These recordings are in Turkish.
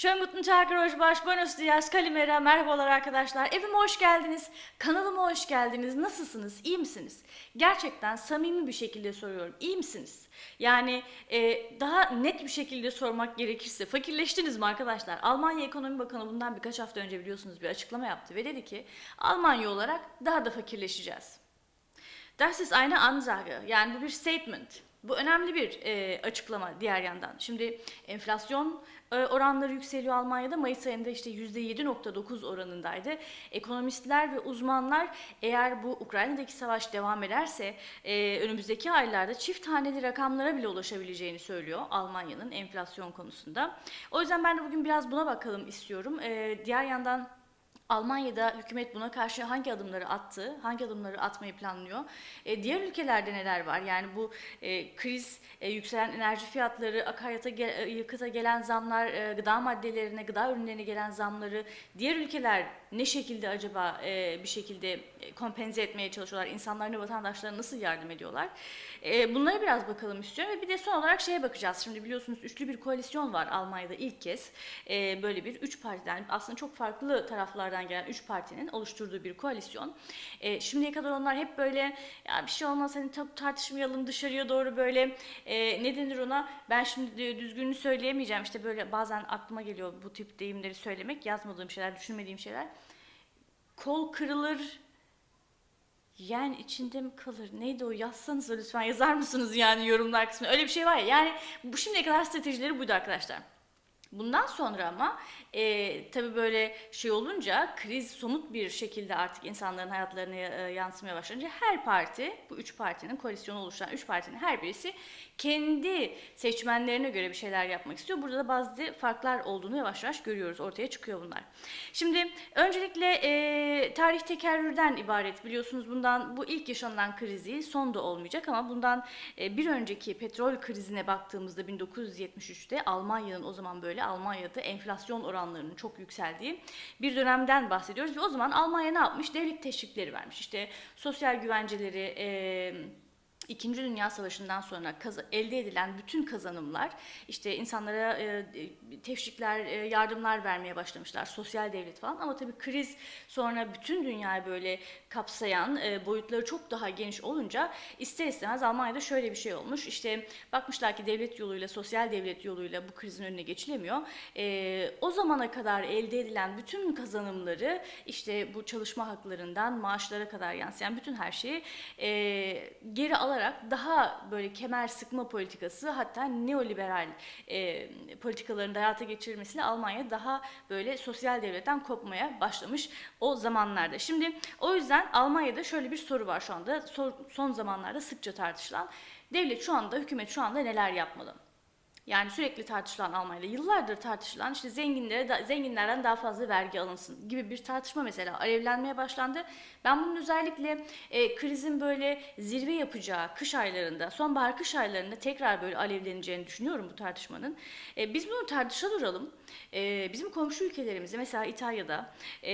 Schönen guten Tag, Rojbaş, buenos kalimera, merhabalar arkadaşlar. Evime hoş geldiniz, kanalıma hoş geldiniz. Nasılsınız, iyi misiniz? Gerçekten samimi bir şekilde soruyorum, iyi misiniz? Yani e, daha net bir şekilde sormak gerekirse, fakirleştiniz mi arkadaşlar? Almanya Ekonomi Bakanı bundan birkaç hafta önce biliyorsunuz bir açıklama yaptı ve dedi ki Almanya olarak daha da fakirleşeceğiz. Das ist eine Ansage. Yani bu bir statement. Bu önemli bir e, açıklama diğer yandan. Şimdi enflasyon e, oranları yükseliyor Almanya'da. Mayıs ayında işte %7.9 oranındaydı. Ekonomistler ve uzmanlar eğer bu Ukrayna'daki savaş devam ederse e, önümüzdeki aylarda çift haneli rakamlara bile ulaşabileceğini söylüyor Almanya'nın enflasyon konusunda. O yüzden ben de bugün biraz buna bakalım istiyorum. E, diğer yandan Almanya'da hükümet buna karşı hangi adımları attı, hangi adımları atmayı planlıyor? E, diğer ülkelerde neler var? Yani bu e, kriz, e, yükselen enerji fiyatları, akaryata ge- e, yakıta gelen zamlar, e, gıda maddelerine, gıda ürünlerine gelen zamları diğer ülkeler ne şekilde acaba e, bir şekilde e, kompenze etmeye çalışıyorlar? İnsanlarına, vatandaşlarına nasıl yardım ediyorlar? E, bunlara biraz bakalım istiyorum ve bir de son olarak şeye bakacağız. Şimdi biliyorsunuz üçlü bir koalisyon var Almanya'da ilk kez. E, böyle bir üç partiden aslında çok farklı taraflardan gelen üç partinin oluşturduğu bir koalisyon. E, şimdiye kadar onlar hep böyle ya bir şey olmaz hani tartışmayalım dışarıya doğru böyle e, ne denir ona ben şimdi düzgününü söyleyemeyeceğim işte böyle bazen aklıma geliyor bu tip deyimleri söylemek yazmadığım şeyler düşünmediğim şeyler kol kırılır yani içinde mi kalır? Neydi o? Yazsanıza lütfen yazar mısınız yani yorumlar kısmına? Öyle bir şey var ya. Yani bu şimdiye kadar stratejileri buydu arkadaşlar. Bundan sonra ama e, tabii böyle şey olunca kriz somut bir şekilde artık insanların hayatlarına e, yansımaya başlayınca her parti bu üç partinin koalisyonu oluşturan üç partinin her birisi kendi seçmenlerine göre bir şeyler yapmak istiyor. Burada da bazı farklar olduğunu yavaş yavaş görüyoruz. Ortaya çıkıyor bunlar. Şimdi öncelikle e, tarih tekerrürden ibaret biliyorsunuz bundan bu ilk yaşanılan krizi son da olmayacak ama bundan e, bir önceki petrol krizine baktığımızda 1973'te Almanya'nın o zaman böyle Almanya'da enflasyon oranlarının çok yükseldiği bir dönemden bahsediyoruz ve o zaman Almanya ne yapmış? Devlet teşvikleri vermiş. İşte sosyal güvenceleri, e, İkinci Dünya Savaşı'ndan sonra elde edilen bütün kazanımlar işte insanlara e, teşvikler, e, yardımlar vermeye başlamışlar. Sosyal devlet falan ama tabii kriz sonra bütün dünyayı böyle kapsayan e, boyutları çok daha geniş olunca ister istemez Almanya'da şöyle bir şey olmuş. İşte bakmışlar ki devlet yoluyla, sosyal devlet yoluyla bu krizin önüne geçilemiyor. E, o zamana kadar elde edilen bütün kazanımları işte bu çalışma haklarından maaşlara kadar yansıyan bütün her şeyi e, geri alarak daha böyle kemer sıkma politikası hatta neoliberal e, politikaların hayata geçirilmesiyle Almanya daha böyle sosyal devletten kopmaya başlamış o zamanlarda. Şimdi o yüzden Almanya'da şöyle bir soru var şu anda son zamanlarda sıkça tartışılan. Devlet şu anda, hükümet şu anda neler yapmalı? Yani sürekli tartışılan Almanya'da yıllardır tartışılan işte zenginlere da, zenginlerden daha fazla vergi alınsın gibi bir tartışma mesela alevlenmeye başlandı. Ben bunun özellikle e, krizin böyle zirve yapacağı kış aylarında, sonbahar kış aylarında tekrar böyle alevleneceğini düşünüyorum bu tartışmanın. E, biz bunu tartışa duralım. E, bizim komşu ülkelerimizde mesela İtalya'da e,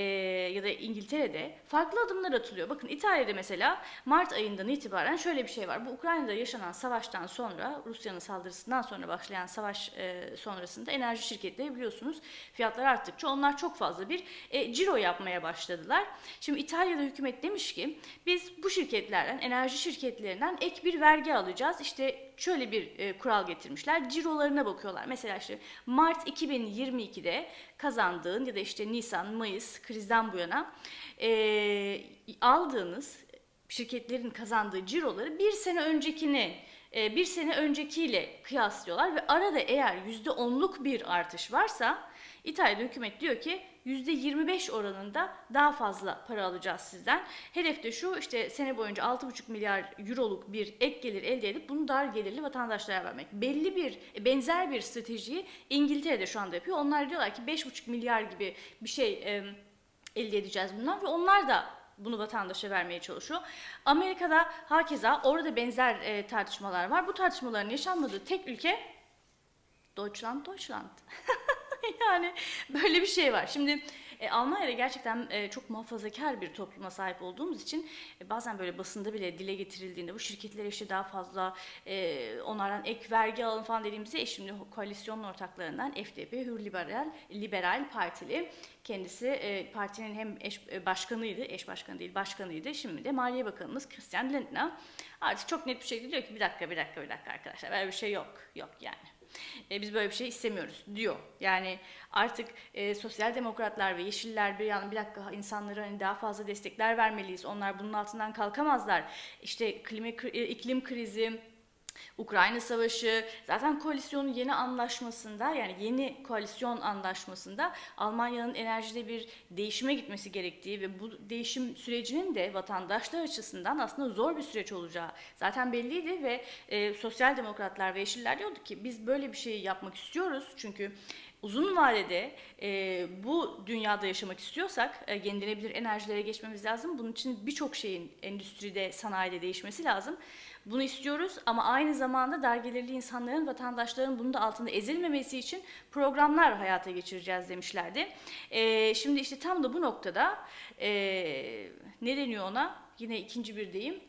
ya da İngiltere'de farklı adımlar atılıyor. Bakın İtalya'da mesela Mart ayından itibaren şöyle bir şey var. Bu Ukrayna'da yaşanan savaştan sonra, Rusya'nın saldırısından sonra başlayan savaş e, sonrasında enerji şirketleri biliyorsunuz fiyatlar arttıkça onlar çok fazla bir e, ciro yapmaya başladılar. Şimdi İtalya'da hükümet demiş ki biz bu şirketlerden, enerji şirketlerinden ek bir vergi alacağız. İşte şöyle bir e, kural getirmişler. Cirolarına bakıyorlar. Mesela işte Mart 2022'de kazandığın ya da işte Nisan, Mayıs krizden bu yana e, aldığınız şirketlerin kazandığı ciroları bir sene öncekini bir sene öncekiyle kıyaslıyorlar ve arada eğer yüzde onluk bir artış varsa İtalya hükümet diyor ki %25 oranında daha fazla para alacağız sizden. Hedef de şu işte sene boyunca 6,5 milyar euroluk bir ek gelir elde edip bunu dar gelirli vatandaşlara vermek. Belli bir benzer bir stratejiyi İngiltere'de şu anda yapıyor. Onlar diyorlar ki 5,5 milyar gibi bir şey e, elde edeceğiz bundan ve onlar da bunu vatandaşa vermeye çalışıyor. Amerika'da hakeza orada benzer e, tartışmalar var. Bu tartışmaların yaşanmadığı tek ülke Deutschland, Deutschland. yani böyle bir şey var. Şimdi E, Almanya'da gerçekten e, çok muhafazakar bir topluma sahip olduğumuz için e, bazen böyle basında bile dile getirildiğinde bu şirketlere işte daha fazla e, onlardan ek vergi alın falan dediğimizde e, şimdi koalisyon ortaklarından FDP, Hür Liberal, Liberal Partili kendisi e, partinin hem eş e, başkanıydı, eş başkanı değil başkanıydı. Şimdi de Maliye Bakanımız Christian Lindner artık çok net bir şekilde diyor ki bir dakika bir dakika bir dakika arkadaşlar böyle bir şey yok yok yani. E, biz böyle bir şey istemiyoruz diyor. Yani artık e, sosyal demokratlar ve yeşiller bir yani bir dakika insanlara hani daha fazla destekler vermeliyiz. Onlar bunun altından kalkamazlar. İşte klima, e, iklim krizi, Ukrayna Savaşı, zaten koalisyonun yeni anlaşmasında yani yeni koalisyon anlaşmasında Almanya'nın enerjide bir değişime gitmesi gerektiği ve bu değişim sürecinin de vatandaşlar açısından aslında zor bir süreç olacağı zaten belliydi ve e, sosyal demokratlar ve yeşiller diyordu ki biz böyle bir şey yapmak istiyoruz çünkü uzun vadede e, bu dünyada yaşamak istiyorsak e, yenilenebilir enerjilere geçmemiz lazım. Bunun için birçok şeyin endüstride, sanayide değişmesi lazım. Bunu istiyoruz ama aynı zamanda dergelirli insanların, vatandaşların bunun da altında ezilmemesi için programlar hayata geçireceğiz demişlerdi. E, şimdi işte tam da bu noktada e, ne deniyor ona? Yine ikinci bir deyim.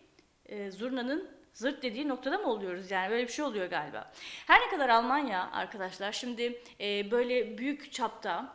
E, zurnanın zırt dediği noktada mı oluyoruz yani böyle bir şey oluyor galiba. Her ne kadar Almanya arkadaşlar şimdi e, böyle büyük çapta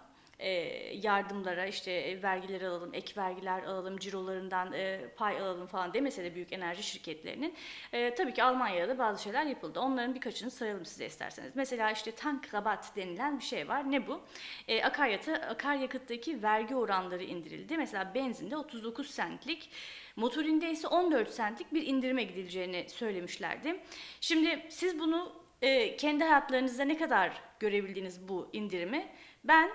yardımlara işte e, vergiler alalım, ek vergiler alalım, cirolarından e, pay alalım falan demese de büyük enerji şirketlerinin e, tabii ki Almanya'da bazı şeyler yapıldı. Onların birkaçını sayalım size isterseniz. Mesela işte tank rabat denilen bir şey var. Ne bu? E, akaryakıta, akaryakıttaki vergi oranları indirildi. Mesela benzinde 39 centlik Motorinde ise 14 centlik bir indirime gidileceğini söylemişlerdi. Şimdi siz bunu e, kendi hayatlarınızda ne kadar görebildiniz bu indirimi? Ben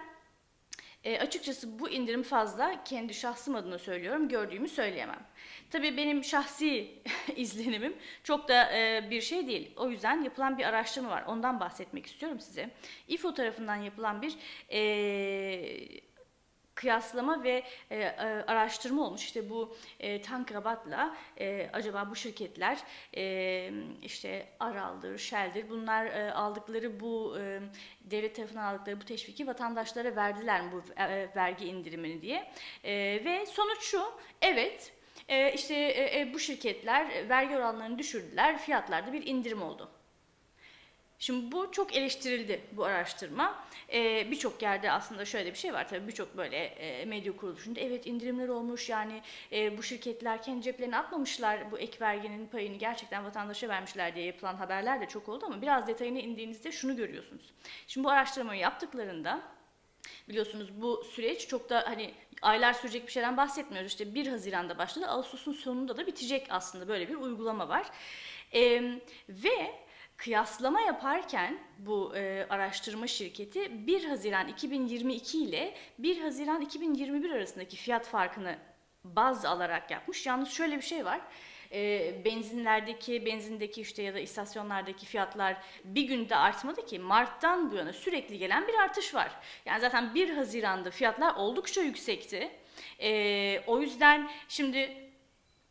e, açıkçası bu indirim fazla kendi şahsım adına söylüyorum gördüğümü söyleyemem. Tabii benim şahsi izlenimim çok da e, bir şey değil. O yüzden yapılan bir araştırma var. Ondan bahsetmek istiyorum size. İFO tarafından yapılan bir e, kıyaslama ve e, e, araştırma olmuş. İşte bu e, tank rabatla e, acaba bu şirketler e, işte Aral'dır, Shell'dir bunlar e, aldıkları bu e, devlet tarafından aldıkları bu teşviki vatandaşlara verdiler mi bu e, vergi indirimini diye. E, ve sonuç şu, evet e, işte e, e bu şirketler vergi oranlarını düşürdüler, fiyatlarda bir indirim oldu. Şimdi bu çok eleştirildi bu araştırma. Ee, birçok yerde aslında şöyle bir şey var tabii birçok böyle e, medya kuruluşunda evet indirimler olmuş yani e, bu şirketler kendi ceplerine atmamışlar bu ek verginin payını gerçekten vatandaşa vermişler diye yapılan haberler de çok oldu ama biraz detayına indiğinizde şunu görüyorsunuz. Şimdi bu araştırmayı yaptıklarında biliyorsunuz bu süreç çok da hani aylar sürecek bir şeyden bahsetmiyoruz. İşte 1 Haziran'da başladı Ağustos'un sonunda da bitecek aslında böyle bir uygulama var. Ee, ve kıyaslama yaparken bu e, araştırma şirketi 1 Haziran 2022 ile 1 Haziran 2021 arasındaki fiyat farkını baz alarak yapmış. Yalnız şöyle bir şey var. E, benzinlerdeki, benzindeki işte ya da istasyonlardaki fiyatlar bir günde artmadı ki. Mart'tan bu yana sürekli gelen bir artış var. Yani zaten 1 Haziran'da fiyatlar oldukça yüksekti. E, o yüzden şimdi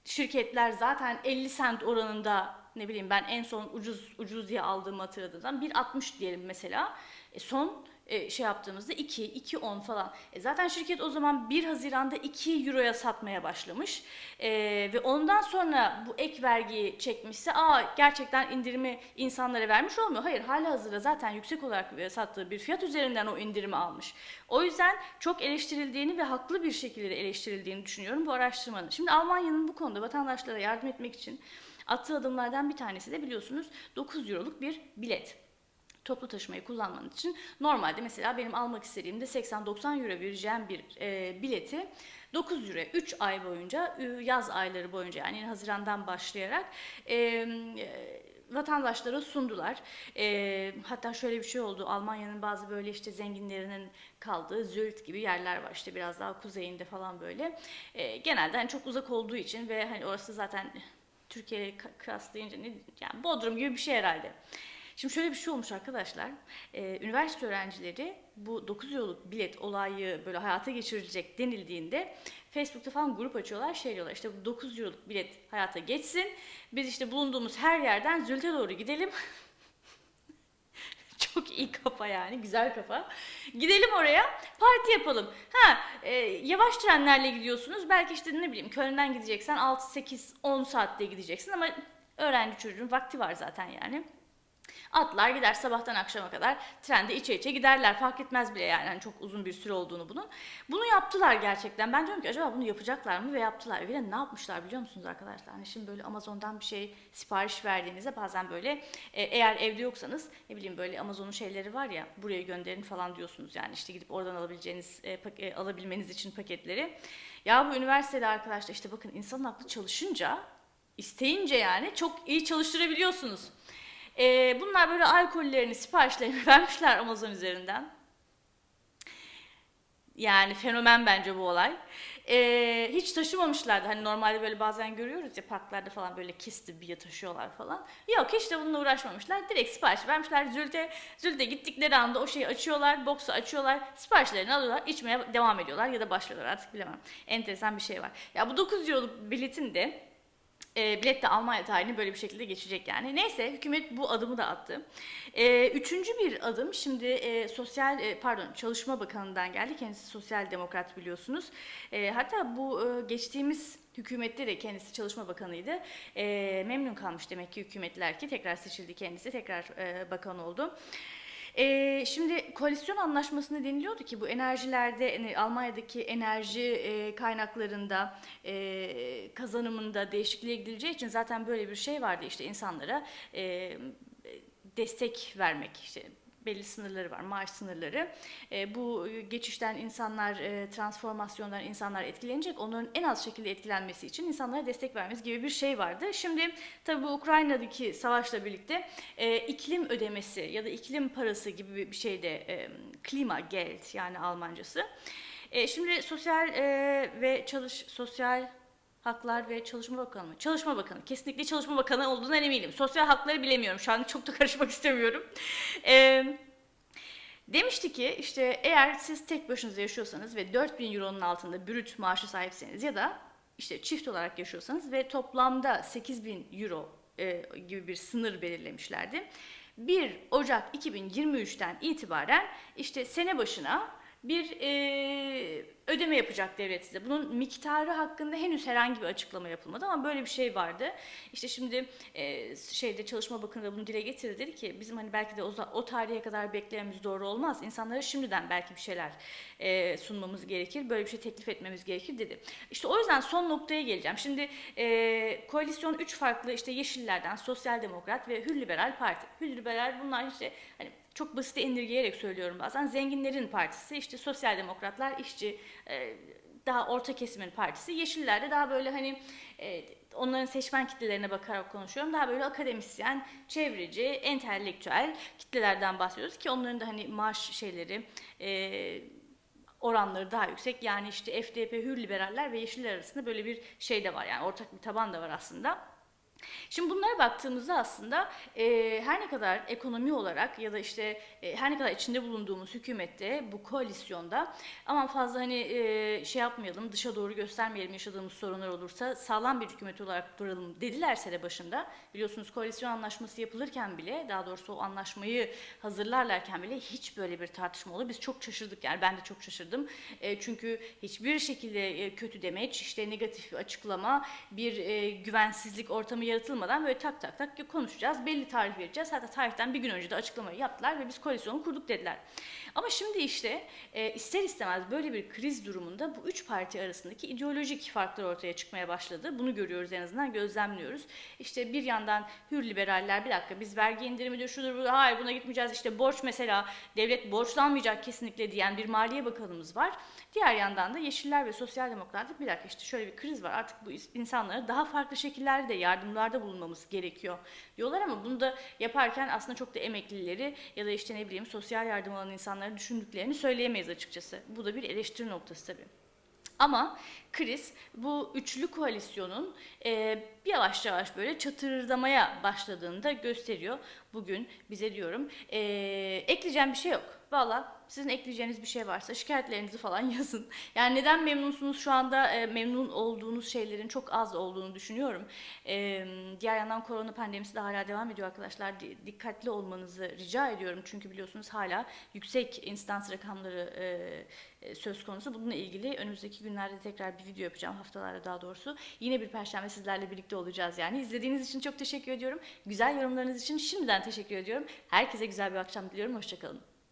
şirketler zaten 50 sent oranında ne bileyim ben en son ucuz ucuz diye aldığımı hatırladığımdan 1.60 diyelim mesela. E son e, şey yaptığımızda 2, 2.10 falan. E zaten şirket o zaman 1 Haziran'da 2 Euro'ya satmaya başlamış. E, ve ondan sonra bu ek vergiyi çekmişse aa gerçekten indirimi insanlara vermiş olmuyor. Hayır hala hazırda zaten yüksek olarak e, sattığı bir fiyat üzerinden o indirimi almış. O yüzden çok eleştirildiğini ve haklı bir şekilde eleştirildiğini düşünüyorum bu araştırmanın. Şimdi Almanya'nın bu konuda vatandaşlara yardım etmek için attığı adımlardan bir tanesi de biliyorsunuz 9 euroluk bir bilet toplu taşımayı kullanmanın için normalde mesela benim almak istediğimde 80-90 euro vereceğim bir e, bileti 9 euro 3 ay boyunca yaz ayları boyunca yani Haziran'dan başlayarak e, vatandaşlara sundular. E, hatta şöyle bir şey oldu. Almanya'nın bazı böyle işte zenginlerinin kaldığı Zürich gibi yerler var. işte biraz daha kuzeyinde falan böyle. E, genelde hani çok uzak olduğu için ve hani orası zaten Türkiye'ye kıyaslayınca ne yani Bodrum gibi bir şey herhalde. Şimdi şöyle bir şey olmuş arkadaşlar. Ee, üniversite öğrencileri bu 9 yolluk bilet olayı böyle hayata geçirilecek denildiğinde Facebook'ta falan grup açıyorlar şey diyorlar işte bu 9 euroluk bilet hayata geçsin. Biz işte bulunduğumuz her yerden Zült'e doğru gidelim. çok iyi kafa yani, güzel kafa. Gidelim oraya, parti yapalım. Ha, e, yavaş trenlerle gidiyorsunuz. Belki işte ne bileyim Köln'den gideceksen 6, 8, 10 saatte gideceksin ama öğrenci çocuğun vakti var zaten yani. Atlar gider sabahtan akşama kadar trende içe içe giderler. Fark etmez bile yani hani çok uzun bir süre olduğunu bunun. Bunu yaptılar gerçekten. Ben diyorum ki acaba bunu yapacaklar mı ve yaptılar. Bir ne yapmışlar biliyor musunuz arkadaşlar? Hani şimdi böyle Amazon'dan bir şey sipariş verdiğinizde bazen böyle e, eğer evde yoksanız ne bileyim böyle Amazon'un şeyleri var ya buraya gönderin falan diyorsunuz. Yani işte gidip oradan alabileceğiniz e, e, alabilmeniz için paketleri. Ya bu üniversitede arkadaşlar işte bakın insanın aklı çalışınca isteyince yani çok iyi çalıştırabiliyorsunuz. Ee, bunlar böyle alkollerini, siparişlerini vermişler Amazon üzerinden. Yani fenomen bence bu olay. Ee, hiç taşımamışlardı. Hani normalde böyle bazen görüyoruz ya parklarda falan böyle kesti bir taşıyorlar falan. Yok hiç de bununla uğraşmamışlar. Direkt sipariş vermişler. Zül'de, Zül'de gittikleri anda o şeyi açıyorlar, boksu açıyorlar, siparişlerini alıyorlar, içmeye devam ediyorlar ya da başlıyorlar artık bilemem. Enteresan bir şey var. Ya bu 9 euroluk biletin de e, bilet de Almanya tarihini böyle bir şekilde geçecek yani. Neyse hükümet bu adımı da attı. E, üçüncü bir adım şimdi e, sosyal e, pardon Çalışma Bakanı'ndan geldi. Kendisi sosyal demokrat biliyorsunuz. E, hatta bu e, geçtiğimiz hükümette de kendisi Çalışma Bakanıydı. E, memnun kalmış demek ki hükümetler ki tekrar seçildi kendisi tekrar e, bakan oldu. Ee, şimdi koalisyon anlaşmasında deniliyordu ki bu enerjilerde yani Almanya'daki enerji e, kaynaklarında e, kazanımında değişikliğe gidileceği için zaten böyle bir şey vardı. İşte insanlara e, destek vermek işte belli sınırları var, maaş sınırları. E, bu geçişten insanlar, e, transformasyondan insanlar etkilenecek. Onların en az şekilde etkilenmesi için insanlara destek vermemiz gibi bir şey vardı. Şimdi tabii bu Ukrayna'daki savaşla birlikte e, iklim ödemesi ya da iklim parası gibi bir şey de e, klima geld yani Almancası. E, şimdi sosyal e, ve çalış sosyal Haklar ve Çalışma Bakanı mı? Çalışma Bakanı. Kesinlikle Çalışma Bakanı olduğundan eminim. Sosyal hakları bilemiyorum. Şu an çok da karışmak istemiyorum. Ee, demişti ki işte eğer siz tek başınıza yaşıyorsanız ve 4000 euronun altında brüt maaşı sahipseniz ya da işte çift olarak yaşıyorsanız ve toplamda 8000 euro e, gibi bir sınır belirlemişlerdi. 1 Ocak 2023'ten itibaren işte sene başına bir e, ödeme yapacak devlet size. Bunun miktarı hakkında henüz herhangi bir açıklama yapılmadı ama böyle bir şey vardı. İşte şimdi e, şeyde Çalışma Bakanı da bunu dile getirdi dedi ki bizim hani belki de o, o tarihe kadar beklememiz doğru olmaz. İnsanlara şimdiden belki bir şeyler e, sunmamız gerekir. Böyle bir şey teklif etmemiz gerekir dedi. İşte o yüzden son noktaya geleceğim. Şimdi e, koalisyon üç farklı işte Yeşillerden Sosyal Demokrat ve Hür Liberal Parti. Hür Liberal bunlar işte hani çok basite indirgeyerek söylüyorum bazen. Zenginlerin partisi, işte sosyal demokratlar, işçi, e, daha orta kesimin partisi. Yeşiller de daha böyle hani e, onların seçmen kitlelerine bakarak konuşuyorum. Daha böyle akademisyen, çevreci, entelektüel kitlelerden bahsediyoruz ki onların da hani maaş şeyleri, e, oranları daha yüksek. Yani işte FDP, Hür Liberaller ve Yeşiller arasında böyle bir şey de var. Yani ortak bir taban da var aslında. Şimdi bunlara baktığımızda aslında e, her ne kadar ekonomi olarak ya da işte e, her ne kadar içinde bulunduğumuz hükümette bu koalisyonda aman fazla hani e, şey yapmayalım dışa doğru göstermeyelim yaşadığımız sorunlar olursa sağlam bir hükümet olarak duralım dedilerse de başında biliyorsunuz koalisyon anlaşması yapılırken bile daha doğrusu o anlaşmayı hazırlarlarken bile hiç böyle bir tartışma oldu. Biz çok şaşırdık yani ben de çok şaşırdım. E, çünkü hiçbir şekilde e, kötü demeç işte negatif bir açıklama bir e, güvensizlik ortamı yaratılmadan böyle tak tak tak konuşacağız. Belli tarih vereceğiz. Hatta tarihten bir gün önce de açıklamayı yaptılar ve biz koalisyonu kurduk dediler. Ama şimdi işte e, ister istemez böyle bir kriz durumunda bu üç parti arasındaki ideolojik farklar ortaya çıkmaya başladı. Bunu görüyoruz en azından gözlemliyoruz. İşte bir yandan hür liberaller bir dakika biz vergi indirimidir şudur bu hayır buna gitmeyeceğiz. İşte borç mesela devlet borçlanmayacak kesinlikle diyen bir maliye bakanımız var. Diğer yandan da yeşiller ve sosyal demokratlık bir dakika işte şöyle bir kriz var artık bu insanlara daha farklı şekillerde yardımlarda bulunmamız gerekiyor diyorlar ama bunu da yaparken aslında çok da emeklileri ya da işte ne bileyim sosyal yardım alan insanları düşündüklerini söyleyemeyiz açıkçası. Bu da bir eleştiri noktası tabii. Ama kriz bu üçlü koalisyonun e, yavaş yavaş böyle çatırdamaya başladığını da gösteriyor bugün bize diyorum. Ee, ekleyeceğim bir şey yok. Valla sizin ekleyeceğiniz bir şey varsa şikayetlerinizi falan yazın. Yani neden memnunsunuz şu anda e, memnun olduğunuz şeylerin çok az olduğunu düşünüyorum. Ee, diğer yandan korona pandemisi de hala devam ediyor arkadaşlar. Di- dikkatli olmanızı rica ediyorum. Çünkü biliyorsunuz hala yüksek instans rakamları e, e, söz konusu. Bununla ilgili önümüzdeki günlerde tekrar bir video yapacağım. Haftalarda daha doğrusu. Yine bir perşembe sizlerle birlikte olacağız yani. İzlediğiniz için çok teşekkür ediyorum. Güzel yorumlarınız için şimdiden teşekkür ediyorum. Herkese güzel bir akşam diliyorum. Hoşçakalın.